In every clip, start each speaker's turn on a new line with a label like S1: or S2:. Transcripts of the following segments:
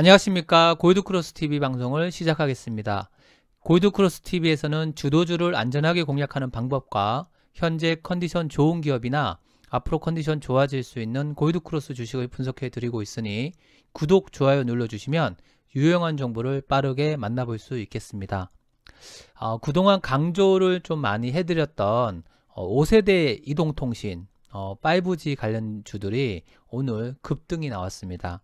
S1: 안녕하십니까 골드 크로스 TV 방송을 시작하겠습니다. 골드 크로스 TV에서는 주도주를 안전하게 공략하는 방법과 현재 컨디션 좋은 기업이나 앞으로 컨디션 좋아질 수 있는 골드 크로스 주식을 분석해 드리고 있으니 구독, 좋아요 눌러주시면 유용한 정보를 빠르게 만나볼 수 있겠습니다. 어, 그동안 강조를 좀 많이 해드렸던 어, 5세대 이동통신 어, 5G 관련 주들이 오늘 급등이 나왔습니다.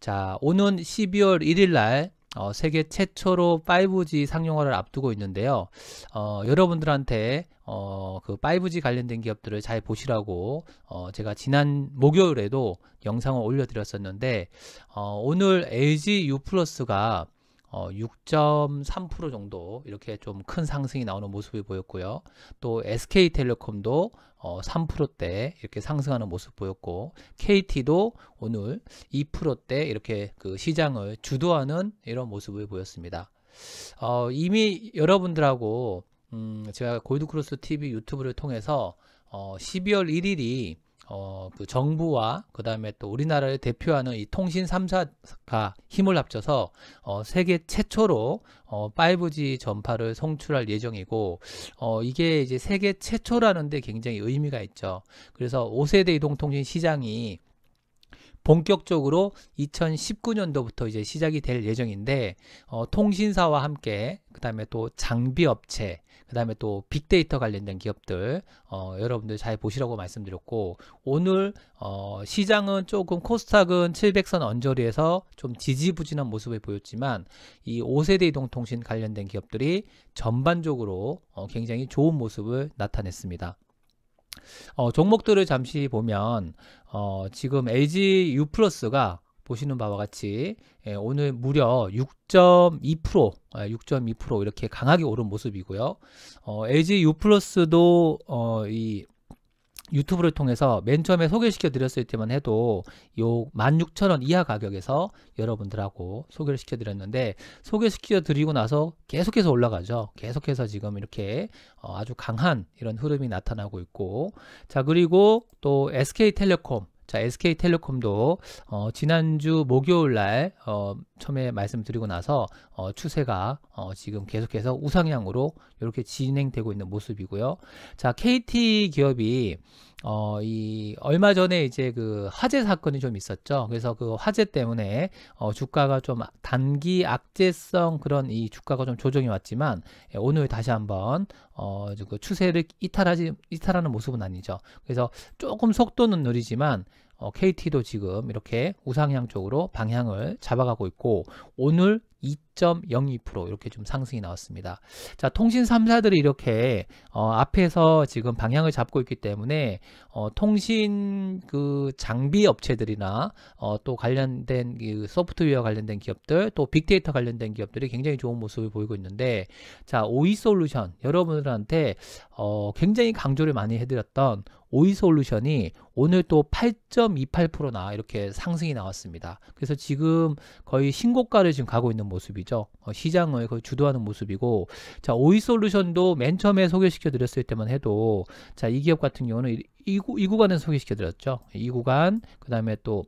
S1: 자, 오는 12월 1일 날 어, 세계 최초로 5G 상용화를 앞두고 있는데요. 어, 여러분들한테 어, 그 5G 관련된 기업들을 잘 보시라고 어, 제가 지난 목요일에도 영상을 올려드렸었는데 어, 오늘 LG U 플러스가 어, 6.3% 정도 이렇게 좀 큰 상승이 나오는 모습을 보였고요. 또 SK텔레콤도 어, 3%대 이렇게 상승하는 모습 보였고 KT도 오늘 2%대 이렇게 그 시장을 주도하는 이런 모습을 보였습니다. 어, 이미 여러분들하고 음, 제가 골드크로스 TV 유튜브를 통해서 어, 12월 1일이 어, 그 정부와 그 다음에 또 우리나라를 대표하는 이 통신 3사가 힘을 합쳐서 어, 세계 최초로 어, 5G 전파를 송출할 예정이고 어, 이게 이제 세계 최초라는데 굉장히 의미가 있죠. 그래서 5세대 이동통신 시장이 본격적으로 2019년도부터 이제 시작이 될 예정인데 어, 통신사와 함께 그 다음에 또 장비 업체 그 다음에 또 빅데이터 관련된 기업들 어, 여러분들 잘 보시라고 말씀드렸고 오늘 어, 시장은 조금 코스닥은 700선 언저리에서 좀 지지부진한 모습을 보였지만 이 5세대 이동통신 관련된 기업들이 전반적으로 어, 굉장히 좋은 모습을 나타냈습니다. 어, 종목들을 잠시 보면 어, 지금 LG U 플러스가 보시는 바와 같이 예, 오늘 무려 6.2% 6.2% 이렇게 강하게 오른 모습이고요. 어, LG U 플러스도 어, 이 유튜브를 통해서 맨 처음에 소개시켜 드렸을 때만 해도 요 16,000원 이하 가격에서 여러분들하고 소개를 시켜 드렸는데 소개시켜 드리고 나서 계속해서 올라가죠. 계속해서 지금 이렇게 어 아주 강한 이런 흐름이 나타나고 있고 자 그리고 또 SK텔레콤 자, SK텔레콤도 어, 지난주 목요일 날 어, 처음에 말씀드리고 나서 어, 추세가 어, 지금 계속해서 우상향으로 이렇게 진행되고 있는 모습이고요. 자, KT 기업이 어, 이 얼마 전에 이제 그 화재 사건이 좀 있었죠. 그래서 그 화재 때문에 어, 주가가 좀 단기 악재성 그런 이 주가가 좀 조정이 왔지만 예, 오늘 다시 한번 어, 그 추세를 이탈하지 이탈하는 모습은 아니죠. 그래서 조금 속도는 느리지만 어, KT도 지금 이렇게 우상향 쪽으로 방향을 잡아가고 있고 오늘 2.02% 이렇게 좀 상승이 나왔습니다. 자, 통신 3사들이 이렇게 어, 앞에서 지금 방향을 잡고 있기 때문에 어, 통신 그 장비 업체들이나 어, 또 관련된 그 소프트웨어 관련된 기업들 또 빅데이터 관련된 기업들이 굉장히 좋은 모습을 보이고 있는데 자, 오이 솔루션 여러분들한테 어, 굉장히 강조를 많이 해드렸던 오이 솔루션이 오늘 또 8.28%나 이렇게 상승이 나왔습니다. 그래서 지금 거의 신고가를 지금 가고 있는 모습이죠. 어, 시장을 거의 주도하는 모습이고 자 오이 솔루션도 맨 처음에 소개시켜 드렸을 때만 해도 자 이 기업 같은 경우는 이, 이, 이 구간을 소개시켜 드렸죠. 이 구간 그 다음에 또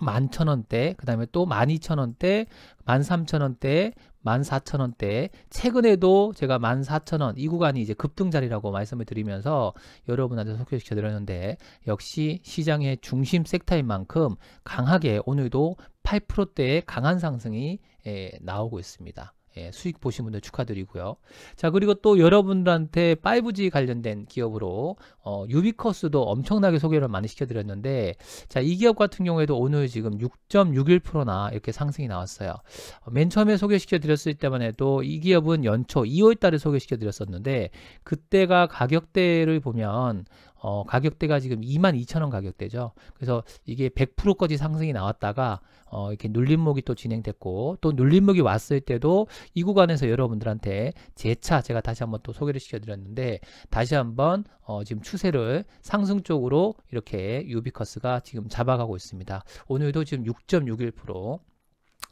S1: 만천 원대, 그 다음에 또 만이천 원대, 만삼천 원대, 만사천 원대, 최근에도 제가 만사천 원 이 구간이 이제 급등 자리라고 말씀을 드리면서 여러분한테 소개시켜 드렸는데 역시 시장의 중심 섹터인 만큼 강하게 오늘도 8%대의 강한 상승이 예, 나오고 있습니다. 예, 수익 보신 분들 축하드리고요. 자, 그리고 또 여러분들한테 5G 관련된 기업으로 어, 유비커스도 엄청나게 소개를 많이 시켜드렸는데 자, 이 기업 같은 경우에도 오늘 지금 6.61%나 이렇게 상승이 나왔어요. 어, 맨 처음에 소개시켜드렸을 때만 해도 이 기업은 연초 2월 달에 소개시켜드렸었는데 그때가 가격대를 보면 어, 가격대가 지금 22,000원 가격대죠. 그래서 이게 100%까지 상승이 나왔다가 어, 이렇게 눌림목이 또 진행됐고 또 눌림목이 왔을 때도 이 구간에서 여러분들한테 재차 제가 다시 한번 또 소개를 시켜드렸는데 다시 한번 어, 지금 추세를 상승 쪽으로 이렇게 유비커스가 지금 잡아가고 있습니다. 오늘도 지금 6.61%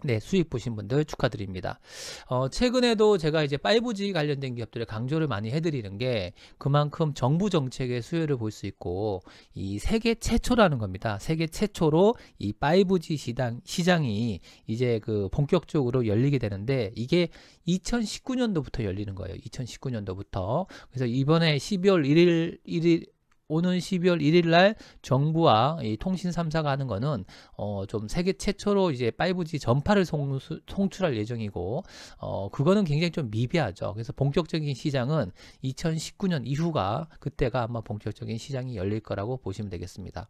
S1: 네, 수익 보신 분들 축하드립니다. 어, 최근에도 제가 이제 5G 관련된 기업들에 강조를 많이 해드리는 게 그만큼 정부 정책의 수요를 볼 수 있고 이 세계 최초라는 겁니다. 세계 최초로 이 5G 시장, 시장이 이제 그 본격적으로 열리게 되는데 이게 2019년도부터 열리는 거예요. 2019년도부터. 그래서 이번에 12월 1일, 1일, 오는 12월 1일 날 정부와 이 통신 3사가 하는 거는 어 좀 세계 최초로 이제 5G 전파를 송, 송출할 예정이고 어 그거는 굉장히 좀 미비하죠. 그래서 본격적인 시장은 2019년 이후가 그때가 아마 본격적인 시장이 열릴 거라고 보시면 되겠습니다.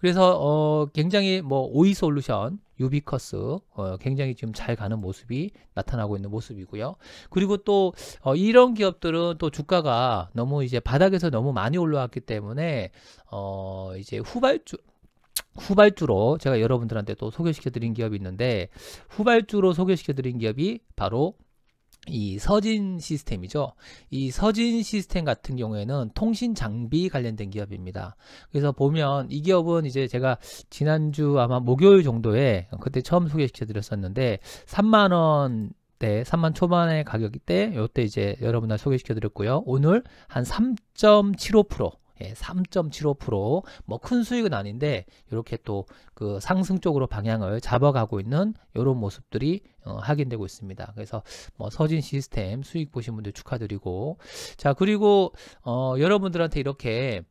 S1: 그래서 어 굉장히 뭐 오이 솔루션, 유비커스 어 굉장히 지금 잘 가는 모습이 나타나고 있는 모습이고요. 그리고 또 어 이런 기업들은 또 주가가 너무 이제 바닥에서 너무 많이 올라왔기 때문에 어 이제 후발주 후발주로 제가 여러분들한테 또 소개시켜 드린 기업이 있는데 후발주로 소개시켜 드린 기업이 바로 이 서진 시스템이죠. 이 서진 시스템 같은 경우에는 통신 장비 관련된 기업입니다. 그래서 보면 이 기업은 이제 제가 지난주 아마 목요일 정도에 그때 처음 소개시켜 드렸었는데 3만 원 때, 3만 초반의 가격이 때, 요때 이제 여러분들 소개시켜 드렸고요. 오늘 한 3.75% 예, 3.75%뭐 큰 수익은 아닌데 이렇게 또 그 상승 쪽으로 방향을 잡아가고 있는 이런 모습들이 어, 확인되고 있습니다. 그래서 뭐 서진 시스템 수익 보신 분들 축하드리고 자 그리고 어, 여러분들한테 이렇게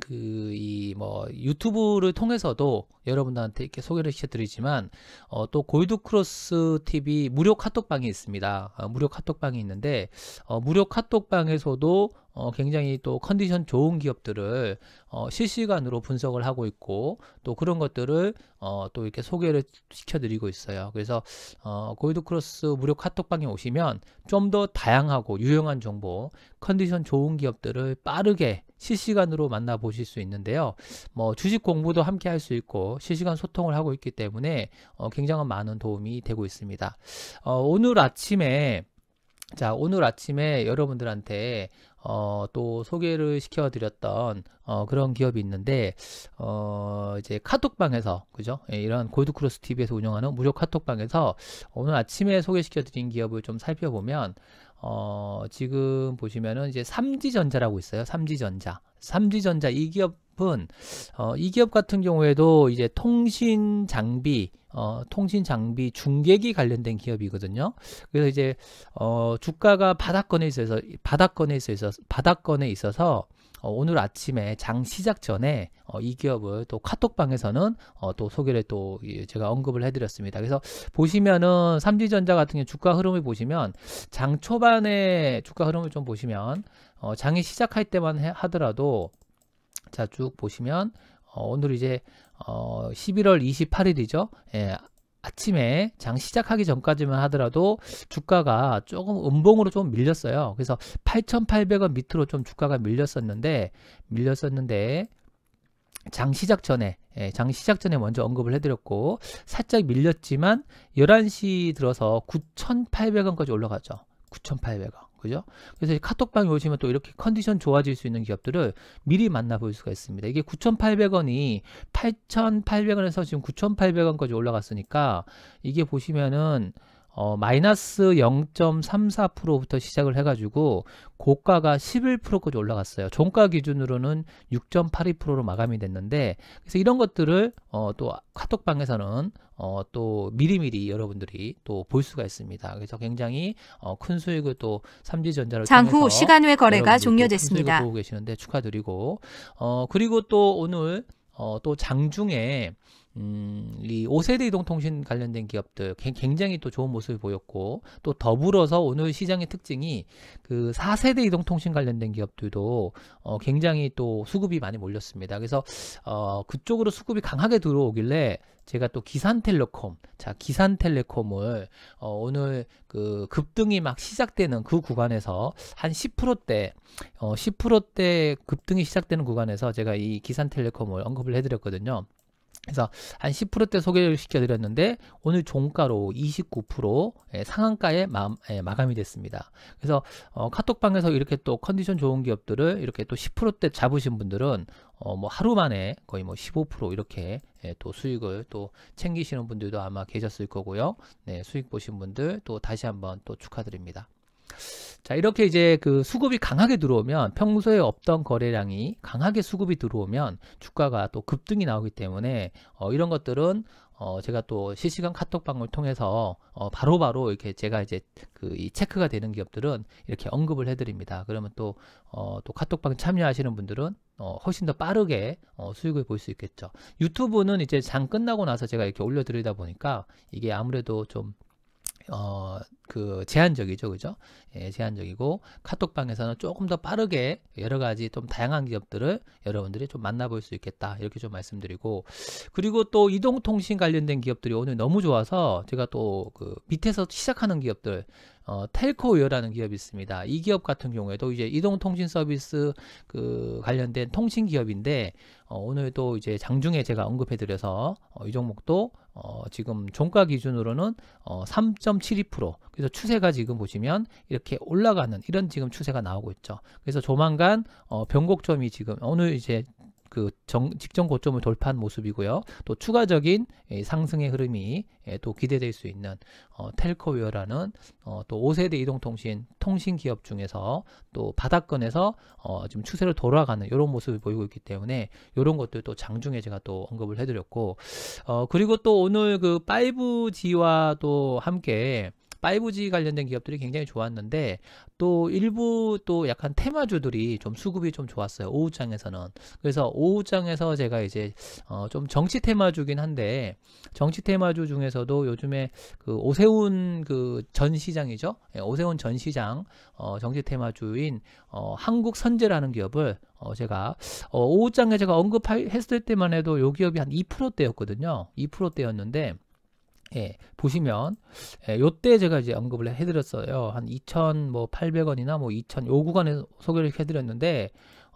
S1: 그 이 뭐 유튜브를 통해서도 여러분들한테 이렇게 소개를 시켜드리지만 어, 또 골드크로스 TV 무료 카톡방이 있습니다. 어, 무료 카톡방이 있는데 어, 무료 카톡방에서도 어, 굉장히 또 컨디션 좋은 기업들을 어, 실시간으로 분석을 하고 있고 또 그런 것들을 어, 또 이렇게 소개를 시켜드리고 있어요. 그래서 어, 골드크로스 무료 카톡방에 오시면 좀 더 다양하고 유용한 정보, 컨디션 좋은 기업들을 빠르게 실시간으로 만나보실 수 있는데요. 뭐 주식 공부도 함께 할 수 있고 실시간 소통을 하고 있기 때문에 어, 굉장한 많은 도움이 되고 있습니다. 어, 오늘 아침에 자 오늘 아침에 여러분들한테 어, 또 소개를 시켜드렸던 어, 그런 기업이 있는데 어, 이제 카톡방에서 그죠? 예, 이런 골드크로스 TV에서 운영하는 무료 카톡방에서 오늘 아침에 소개시켜드린 기업을 좀 살펴보면 어, 지금 보시면은 이제 삼지전자라고 있어요. 삼지전자. 삼지전자 이 기업 은 어, 이 기업 같은 경우에도 이제 통신 장비 어, 통신 장비 중계기 관련된 기업이거든요. 그래서 이제 어, 주가가 바닥권에 있어서 바닥권에 있어서 바닥권에 있어서 어, 오늘 아침에 장 시작 전에 어, 이 기업을 또 카톡방에서는 어, 또 소개를 또 제가 언급을 해드렸습니다. 그래서 보시면은 삼지전자 같은 경우 주가 흐름을 보시면 장 초반에 주가 흐름을 좀 보시면 어, 장이 시작할 때만 해, 하더라도 자 쭉 보시면 어, 오늘 이제 어, 11월 28일이죠. 예, 아침에 장 시작하기 전까지만 하더라도 주가가 조금 음봉으로 좀 밀렸어요. 그래서 8,800원 밑으로 좀 주가가 밀렸었는데 밀렸었는데 장 시작 전에 예, 장 시작 전에 먼저 언급을 해드렸고 살짝 밀렸지만 11시 들어서 9,800원까지 올라가죠. 9,800원. 그죠? 그래서 카톡방에 오시면 또 이렇게 컨디션 좋아질 수 있는 기업들을 미리 만나볼 수가 있습니다. 이게 9,800원이 8,800원에서 지금 9,800원까지 올라갔으니까 이게 보시면은 어, 마이너스 0.34%부터 시작을 해가지고 고가가 11%까지 올라갔어요. 종가 기준으로는 6.82%로 마감이 됐는데 그래서 이런 것들을 어, 또 카톡방에서는 어, 또 미리미리 여러분들이 또 볼 수가 있습니다. 그래서 굉장히 어, 큰 수익을 또 삼지전자를
S2: 장후 시간 외 거래가 종료됐습니다.
S1: 보고 계시는데 축하드리고 어, 그리고 또 오늘 어, 또 장중에 음, 이 5세대 이동통신 관련된 기업들 굉장히 또 좋은 모습을 보였고 또 더불어서 오늘 시장의 특징이 그 4세대 이동통신 관련된 기업들도 어, 굉장히 또 수급이 많이 몰렸습니다. 그래서 어, 그쪽으로 수급이 강하게 들어오길래 제가 또 기산텔레콤, 자 기산텔레콤을 어, 오늘 그 급등이 막 시작되는 그 구간에서 한 10%대, 어, 10%대 급등이 시작되는 구간에서 제가 이 기산텔레콤을 언급을 해드렸거든요. 그래서 한 10%대 소개를 시켜드렸는데 오늘 종가로 29% 예, 상한가에 마, 예, 마감이 됐습니다. 그래서 어, 카톡방에서 이렇게 또 컨디션 좋은 기업들을 이렇게 또 10%대 잡으신 분들은 어, 뭐 하루 만에 거의 뭐 15% 이렇게 예, 또 수익을 또 챙기시는 분들도 아마 계셨을 거고요. 네, 수익 보신 분들 또 다시 한번 또 축하드립니다. 자, 이렇게 이제 그 수급이 강하게 들어오면 평소에 없던 거래량이 강하게 수급이 들어오면 주가가 또 급등이 나오기 때문에 어, 이런 것들은 어, 제가 또 실시간 카톡방을 통해서 어, 바로바로 바로 이렇게 제가 이제 그 이 체크가 되는 기업들은 이렇게 언급을 해드립니다. 그러면 또, 어, 또 카톡방 참여하시는 분들은 어, 훨씬 더 빠르게 어, 수익을 볼 수 있겠죠. 유튜브는 이제 장 끝나고 나서 제가 이렇게 올려드리다 보니까 이게 아무래도 좀 어, 그 제한적이죠, 그죠? 예, 제한적이고 카톡방에서는 조금 더 빠르게 여러 가지 좀 다양한 기업들을 여러분들이 좀 만나볼 수 있겠다 이렇게 좀 말씀드리고 그리고 또 이동통신 관련된 기업들이 오늘 너무 좋아서 제가 또 그 밑에서 시작하는 기업들 어, 텔코웨어라는 기업이 있습니다. 이 기업 같은 경우에도 이제 이동통신 서비스 그 관련된 통신 기업인데 어, 오늘도 이제 장중에 제가 언급해드려서 어, 이 종목도 어, 지금 종가 기준으로는 어, 3.72% 그래서 추세가 지금 보시면 이렇게 올라가는 이런 지금 추세가 나오고 있죠. 그래서 조만간 어, 변곡점이 지금 오늘 이제 그 정, 직전 고점을 돌파한 모습이고요. 또 추가적인 예, 상승의 흐름이 예, 또 기대될 수 있는 어, 텔코웨어라는 어, 또 5세대 이동통신 통신 기업 중에서 또 바닥권에서 어, 지금 추세를 돌아가는 이런 모습을 보이고 있기 때문에 이런 것들 또 장중에 제가 또 언급을 해드렸고 어, 그리고 또 오늘 그 5G와 또 함께 5G 관련된 기업들이 굉장히 좋았는데 또 일부 또 약간 테마주들이 좀 수급이 좀 좋았어요. 오후장에서는. 그래서 오후장에서 제가 이제 어 좀 정치 테마주긴 한데 정치 테마주 중에서도 요즘에 그 오세훈 그 전 시장이죠. 예, 오세훈 전 시장 어 정치 테마주인 어 한국 선제라는 기업을 어 제가 어 오후장에 제가 언급했을 때만 해도 요 기업이 한 2%대였거든요. 2%대였는데 예, 보시면 예, 요때 제가 이제 언급을 해드렸어요. 한 2,800원이나 뭐 2,000, 뭐요 구간에 소개를 해드렸는데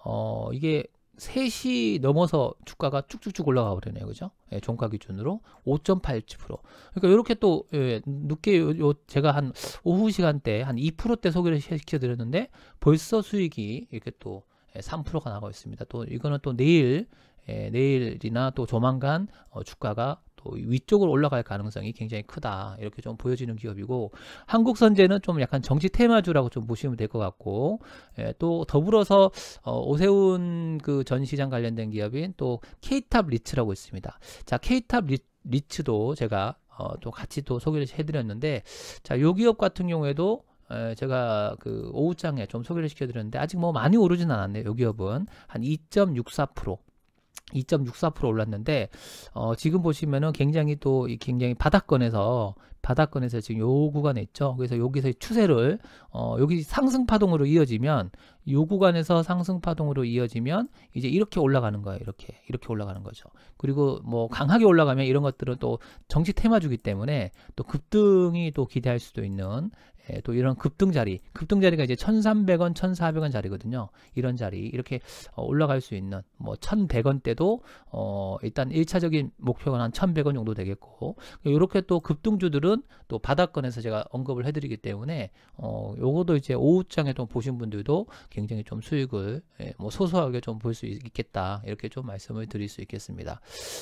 S1: 어 이게 3시 넘어서 주가가 쭉쭉쭉 올라가 버리네요. 그죠? 예, 종가 기준으로 5.87%. 그러니까 이렇게 또 예, 늦게 요, 요, 제가 한 오후 시간대 한 2%대 소개를 시켜 드렸는데 벌써 수익이 이렇게 또 3%가 예, 나가고 있습니다. 또 이거는 또 내일 예, 내일이나 또 조만간 어, 주가가 또 위쪽으로 올라갈 가능성이 굉장히 크다 이렇게 좀 보여지는 기업이고 한국선제는 좀 약간 정치 테마주라고 좀 보시면 될 것 같고 예, 또 더불어서 어, 오세훈 그 전 시장 관련된 기업인 또 K탑 리츠라고 있습니다. 자 K탑 리, 리츠도 제가 어, 또 같이 또 소개를 해드렸는데 자요 기업 같은 경우에도 에, 제가 그 오후장에 좀 소개를 시켜드렸는데 아직 뭐 많이 오르진 않았네요. 요 기업은 한 2.64% 2.64% 올랐는데 어, 지금 보시면은 굉장히 또 굉장히 바닥권에서 바닥권에서 지금 요 구간에 있죠. 그래서 여기서 추세를 어, 여기 상승 파동으로 이어지면 요 구간에서 상승 파동으로 이어지면 이제 이렇게 올라가는 거예요. 이렇게 이렇게 올라가는 거죠. 그리고 뭐 강하게 올라가면 이런 것들은 또 정치 테마주기 때문에 또 급등이 또 기대할 수도 있는 예, 또 이런 급등 자리, 급등 자리가 이제 1,300원, 1,400원 자리거든요. 이런 자리 이렇게 어, 올라갈 수 있는 뭐 1,100원 대도 어, 일단 1차적인 목표가 한 1,100원 정도 되겠고 이렇게 또 급등주들은 또 바닥권에서 제가 언급을 해드리기 때문에 어, 요거도 이제 오후장에 좀 보신 분들도 굉장히 좀 수익을 예, 뭐 소소하게 좀 볼 수 있겠다 이렇게 좀 말씀을 드릴 수 있겠습니다.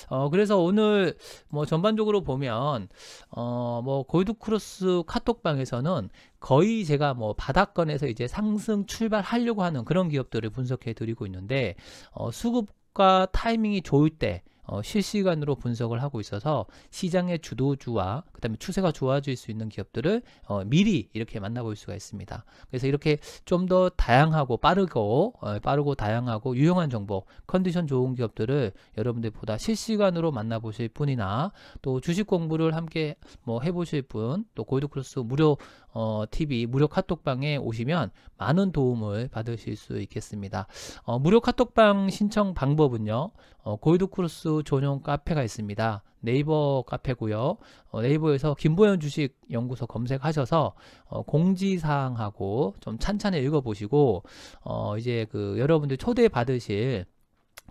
S1: 어, 그래서 오늘 뭐 전반적으로 보면 어, 뭐 골드크로스 카톡방에서는 거의 제가 뭐 바닥권에서 이제 상승 출발하려고 하는 그런 기업들을 분석해 드리고 있는데 어, 수급과 타이밍이 좋을 때 어, 실시간으로 분석을 하고 있어서 시장의 주도주와 그 다음에 추세가 좋아질 수 있는 기업들을 어, 미리 이렇게 만나볼 수가 있습니다. 그래서 이렇게 좀 더 다양하고 빠르고 어, 빠르고 다양하고 유용한 정보, 컨디션 좋은 기업들을 여러분들 보다 실시간으로 만나보실 분이나 또 주식 공부를 함께 뭐 해보실 분, 또 골드크로스 무료 어, TV 무료 카톡방에 오시면 많은 도움을 받으실 수 있겠습니다. 어, 무료 카톡방 신청 방법은요. 어, 골드크로스 전용 카페가 있습니다. 네이버 카페고요. 어, 네이버에서 김보현 주식 연구소 검색하셔서 어, 공지사항하고 좀 찬찬히 읽어보시고 어, 이제 그 여러분들 초대 받으실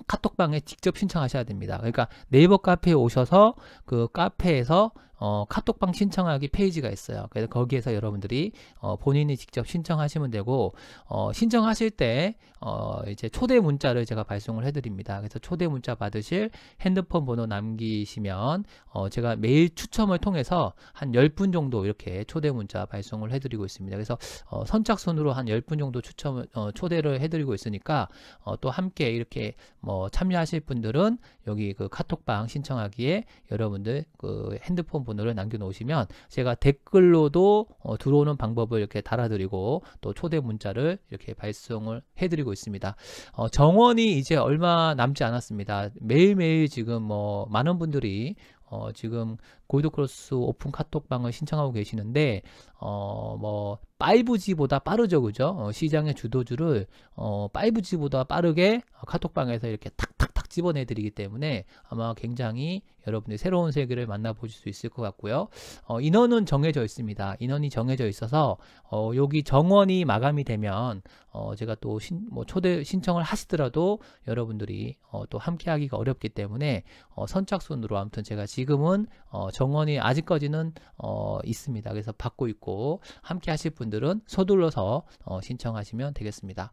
S1: 카톡방에 직접 신청하셔야 됩니다. 그러니까 네이버 카페에 오셔서 그 카페에서 어, 카톡방 신청하기 페이지가 있어요. 그래서 거기에서 여러분들이 어, 본인이 직접 신청하시면 되고 어, 신청하실 때 어, 이제 초대 문자를 제가 발송을 해드립니다. 그래서 초대 문자 받으실 핸드폰 번호 남기시면 어, 제가 매일 추첨을 통해서 한 10분 정도 이렇게 초대 문자 발송을 해드리고 있습니다. 그래서 어, 선착순으로 한 10분 정도 추첨을 어, 초대를 해드리고 있으니까 어, 또 함께 이렇게 뭐 참여하실 분들은 여기 그 카톡방 신청하기에 여러분들 그 핸드폰 번호를 남겨놓으시면 제가 댓글로도 어, 들어오는 방법을 이렇게 달아드리고 또 초대 문자를 이렇게 발송을 해드리고 있습니다. 어, 정원이 이제 얼마 남지 않았습니다. 매일매일 지금 뭐 많은 분들이 어, 지금 골드크로스 오픈 카톡방을 신청하고 계시는데 어, 뭐 5G보다 빠르죠, 그죠? 어, 시장의 주도주를 어, 5G보다 빠르게 카톡방에서 이렇게 탁 탁탁 집어내드리기 때문에 아마 굉장히 여러분들 새로운 세계를 만나보실 수 있을 것 같고요. 어, 인원은 정해져 있습니다. 인원이 정해져 있어서 어, 여기 정원이 마감이 되면 어, 제가 또 신, 뭐 초대 신청을 하시더라도 여러분들이 어, 또 함께하기가 어렵기 때문에 어, 선착순으로 아무튼 제가 지금은 어, 정원이 아직까지는 어, 있습니다. 그래서 받고 있고 함께하실 분들은 서둘러서 어, 신청하시면 되겠습니다.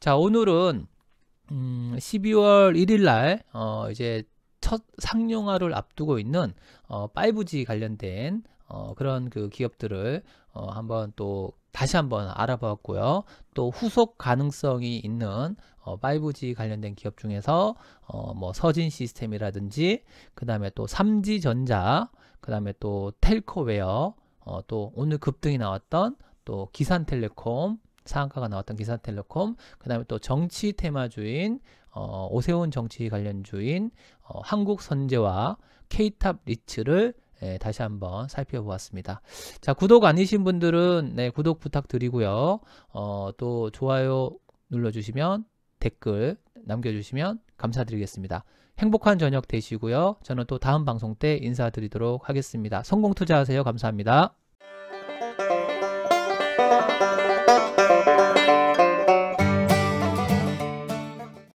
S1: 자 오늘은 음, 12월 1일 날 어, 이제 첫 상용화를 앞두고 있는 어, 5G 관련된 어, 그런 그 기업들을 어, 한번 또 다시 한번 알아봤고요. 또 후속 가능성이 있는 어, 5G 관련된 기업 중에서 어, 뭐 서진 시스템이라든지 그 다음에 또 삼지전자 그 다음에 또 텔코웨어 어, 또 오늘 급등이 나왔던 또 기산텔레콤 상한가가 나왔던 기산텔레콤 그 다음에 또 정치 테마주인 어, 오세훈 정치 관련주인 어, 한국선제와 K탑 리츠를 예, 다시 한번 살펴보았습니다. 자 구독 아니신 분들은 네, 구독 부탁드리고요. 어, 또 좋아요 눌러주시면 댓글 남겨주시면 감사드리겠습니다. 행복한 저녁 되시고요. 저는 또 다음 방송 때 인사드리도록 하겠습니다. 성공 투자하세요. 감사합니다.